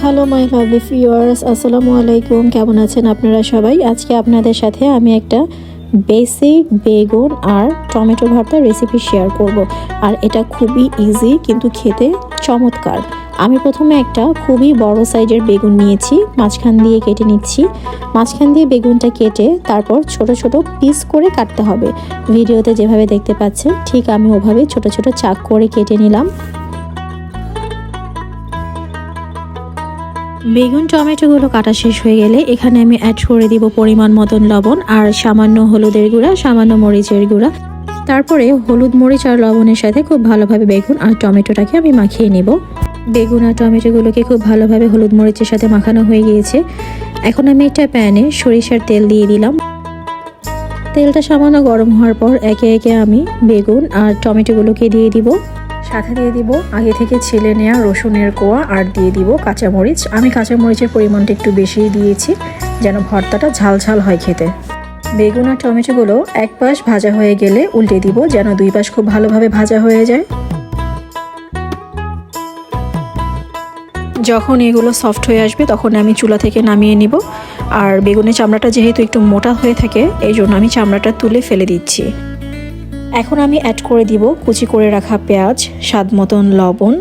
Hello my lovely viewers আসসালামু আলাইকুম কেমন আছেন আপনারা সবাই? আজকে আপনাদের সাথে আমি একটা বেসিক বেগুন আর টমেটো ভর্তার রেসিপি শেয়ার করব। আর এটা খুবই ইজি কিন্তু খেতে চমৎকার। আমি প্রথমে একটা খুবই বড় সাইজের বেগুন নিয়েছি, মাঝখান দিয়ে কেটে নিচ্ছি। মাঝখান দিয়ে বেগুনটা কেটে তারপর ছোট ছোট পিস করে কাটতে হবে। ভিডিওতে যেভাবে দেখতে পাচ্ছেন, ঠিক আমি ওভাবে ছোট ছোট চাক করে কেটে নিলাম। বেগুন টমেটোগুলো কাটা শেষ হয়ে গেলে এখানে আমি অ্যাড করে দিব পরিমাণ মতন লবণ আর সামান্য হলুদের গুঁড়া, সামান্য মরিচের গুঁড়া। তারপরে হলুদ, মরিচ আর লবণের সাথে খুব ভালোভাবে বেগুন আর টমেটোটাকে আমি মাখিয়ে নেব। বেগুন আর টমেটোগুলোকে খুব ভালোভাবে হলুদ, মরিচের সাথে মাখানো হয়ে গিয়েছে। এখন আমি একটা প্যানে সরিষার তেল দিয়ে দিলাম। তেলটা সামান্য গরম হওয়ার পর একে একে আমি বেগুন আর টমেটোগুলোকে দিয়ে দিব। সাথে দিয়ে দিব। আগে থেকে ছিলে নেওয়া রসুনের কোয়া আর দিয়ে দিব কাঁচামরিচ। আমি কাঁচামরিচের পরিমাণটা একটু বেশিই দিয়েছি, যেন ভর্তাটা ঝাল ঝাল হয় খেতে। বেগুন আর টমেটোগুলো এক পাশ ভাজা হয়ে গেলে উল্টে দিব, যেন দুই পাশ খুব ভালোভাবে ভাজা হয়ে যায়। যখন এগুলো সফট হয়ে আসবে, তখন আমি চুলা থেকে নামিয়ে নিব। আর বেগুনের চামড়াটা যেহেতু একটু মোটা হয়ে থাকে, এই জন্য আমি চামড়াটা তুলে ফেলে দিচ্ছি। এখন আমি অ্যাড করে দিব কুচি করে রাখা পেঁয়াজ, স্বাদ মতন লবণ,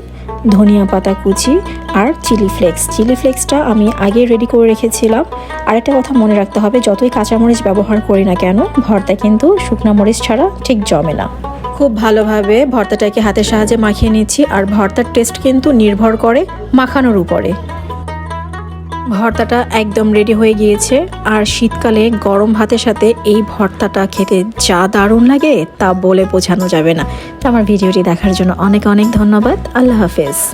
ধনিয়া পাতা কুচি আর চিলি ফ্লেক্স চিলি ফ্লেক্সটা আমি আগে রেডি করে রেখেছিলাম। আর একটা কথা মনে রাখতে হবে, যতই কাঁচামরিচ ব্যবহার করি না কেন, ভর্তা কিন্তু শুকনা মরিচ ছাড়া ঠিক জমে না। খুব ভালোভাবে ভর্তাটাকে হাতের সাহায্যে মাখিয়ে নিচ্ছি, আর ভর্তার টেস্ট কিন্তু নির্ভর করে মাখানোর উপরে। ভর্তাটা একদম রেডি হয়ে গিয়েছে। আর শীতকালে গরম ভাতের সাথে এই ভর্তাটা খেতে যা দারুণ লাগে তা বলে বোঝানো যাবে না। আমার ভিডিওটি দেখার জন্য অনেক অনেক ধন্যবাদ। আল্লাহ হাফেজ।